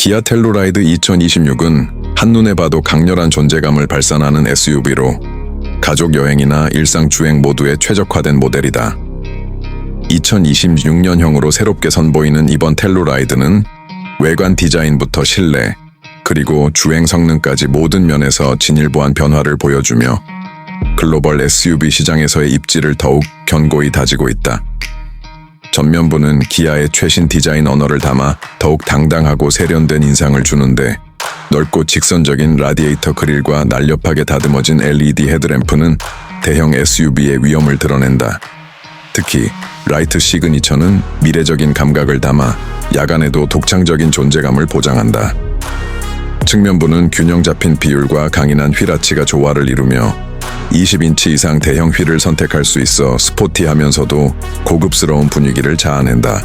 기아 텔루라이드 2026은 한눈에 봐도 강렬한 존재감을 발산하는 SUV로 가족 여행이나 일상 주행 모두에 최적화된 모델이다. 2026년형으로 새롭게 선보이는 이번 텔루라이드는 외관 디자인부터 실내, 그리고 주행 성능까지 모든 면에서 진일보한 변화를 보여주며 글로벌 SUV 시장에서의 입지를 더욱 견고히 다지고 있다. 전면부는 기아의 최신 디자인 언어를 담아 더욱 당당하고 세련된 인상을 주는데 넓고 직선적인 라디에이터 그릴과 날렵하게 다듬어진 LED 헤드램프는 대형 SUV의 위험을 드러낸다. 특히 라이트 시그니처는 미래적인 감각을 담아 야간에도 독창적인 존재감을 보장한다. 측면부는 균형 잡힌 비율과 강인한 휠아치가 조화를 이루며 20인치 이상 대형 휠을 선택할 수 있어 스포티하면서도 고급스러운 분위기를 자아낸다.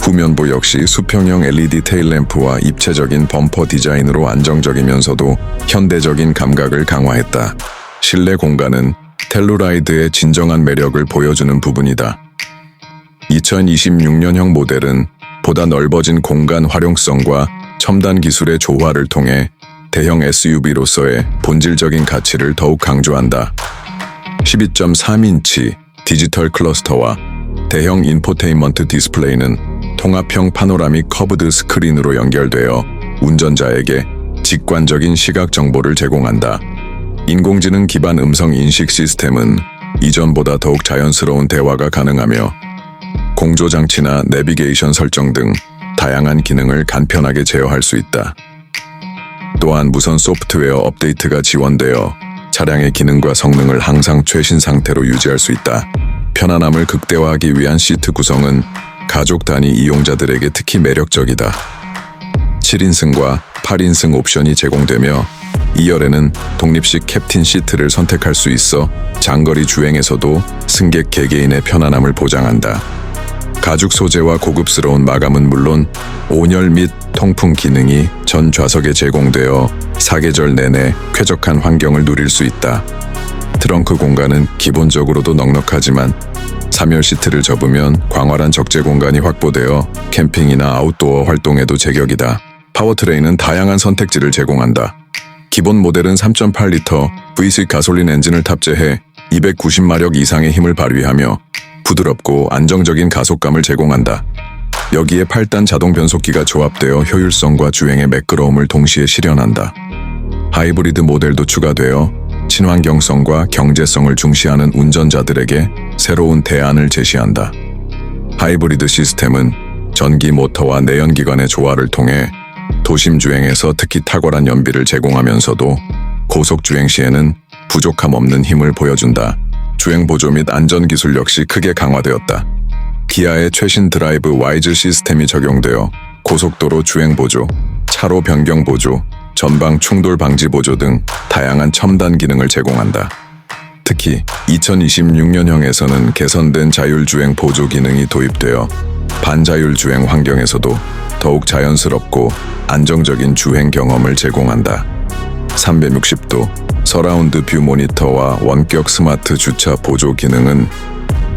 후면부 역시 수평형 LED 테일램프와 입체적인 범퍼 디자인으로 안정적이면서도 현대적인 감각을 강화했다. 실내 공간은 텔루라이드의 진정한 매력을 보여주는 부분이다. 2026년형 모델은 보다 넓어진 공간 활용성과 첨단 기술의 조화를 통해 대형 SUV로서의 본질적인 가치를 더욱 강조한다. 12.3인치 디지털 클러스터와 대형 인포테인먼트 디스플레이는 통합형 파노라믹 커브드 스크린으로 연결되어 운전자에게 직관적인 시각 정보를 제공한다. 인공지능 기반 음성 인식 시스템은 이전보다 더욱 자연스러운 대화가 가능하며 공조 장치나 내비게이션 설정 등 다양한 기능을 간편하게 제어할 수 있다. 또한 무선 소프트웨어 업데이트가 지원되어 차량의 기능과 성능을 항상 최신 상태로 유지할 수 있다. 편안함을 극대화하기 위한 시트 구성은 가족 단위 이용자들에게 특히 매력적이다. 7인승과 8인승 옵션이 제공되며 2열에는 독립식 캡틴 시트를 선택할 수 있어 장거리 주행에서도 승객 개개인의 편안함을 보장한다. 가죽 소재와 고급스러운 마감은 물론 온열 및 통풍 기능이 전 좌석에 제공되어 사계절 내내 쾌적한 환경을 누릴 수 있다. 트렁크 공간은 기본적으로도 넉넉하지만 3열 시트를 접으면 광활한 적재 공간이 확보되어 캠핑이나 아웃도어 활동에도 제격이다. 파워트레인은 다양한 선택지를 제공한다. 기본 모델은 3.8리터 V6 가솔린 엔진을 탑재해 290마력 이상의 힘을 발휘하며 부드럽고 안정적인 가속감을 제공한다. 여기에 8단 자동 변속기가 조합되어 효율성과 주행의 매끄러움을 동시에 실현한다. 하이브리드 모델도 추가되어 친환경성과 경제성을 중시하는 운전자들에게 새로운 대안을 제시한다. 하이브리드 시스템은 전기 모터와 내연기관의 조화를 통해 도심 주행에서 특히 탁월한 연비를 제공하면서도 고속 주행 시에는 부족함 없는 힘을 보여준다. 주행 보조 및 안전 기술 역시 크게 강화되었다. 기아의 최신 드라이브 와이즈 시스템이 적용되어 고속도로 주행 보조, 차로 변경 보조, 전방 충돌 방지 보조 등 다양한 첨단 기능을 제공한다. 특히 2026년형에서는 개선된 자율주행 보조 기능이 도입되어 반자율주행 환경에서도 더욱 자연스럽고 안정적인 주행 경험을 제공한다. 360도 서라운드 뷰 모니터와 원격 스마트 주차 보조 기능은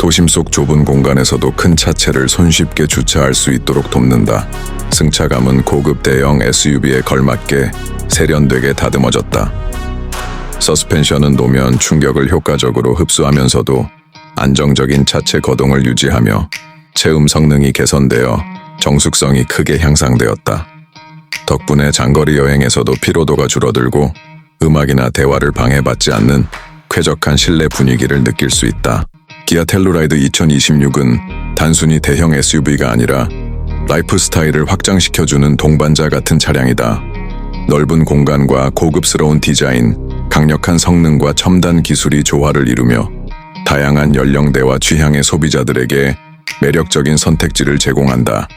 도심 속 좁은 공간에서도 큰 차체를 손쉽게 주차할 수 있도록 돕는다. 승차감은 고급 대형 SUV에 걸맞게 세련되게 다듬어졌다. 서스펜션은 노면 충격을 효과적으로 흡수하면서도 안정적인 차체 거동을 유지하며 체음 성능이 개선되어 정숙성이 크게 향상되었다. 덕분에 장거리 여행에서도 피로도가 줄어들고 음악이나 대화를 방해받지 않는 쾌적한 실내 분위기를 느낄 수 있다. 기아 텔루라이드 2026은 단순히 대형 SUV가 아니라 라이프 스타일을 확장시켜주는 동반자 같은 차량이다. 넓은 공간과 고급스러운 디자인, 강력한 성능과 첨단 기술이 조화를 이루며 다양한 연령대와 취향의 소비자들에게 매력적인 선택지를 제공한다.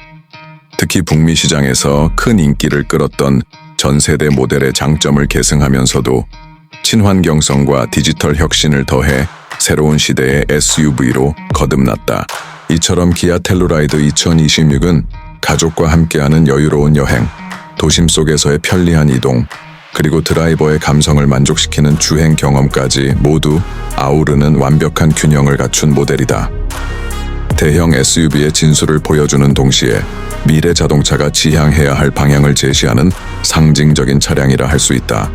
특히 북미 시장에서 큰 인기를 끌었던 전 세대 모델의 장점을 계승하면서도 친환경성과 디지털 혁신을 더해 새로운 시대의 SUV로 거듭났다. 이처럼 기아 텔루라이드 2026은 가족과 함께하는 여유로운 여행, 도심 속에서의 편리한 이동, 그리고 드라이버의 감성을 만족시키는 주행 경험까지 모두 아우르는 완벽한 균형을 갖춘 모델이다. 대형 SUV의 진수를 보여주는 동시에 미래 자동차가 지향해야 할 방향을 제시하는 상징적인 차량이라 할 수 있다.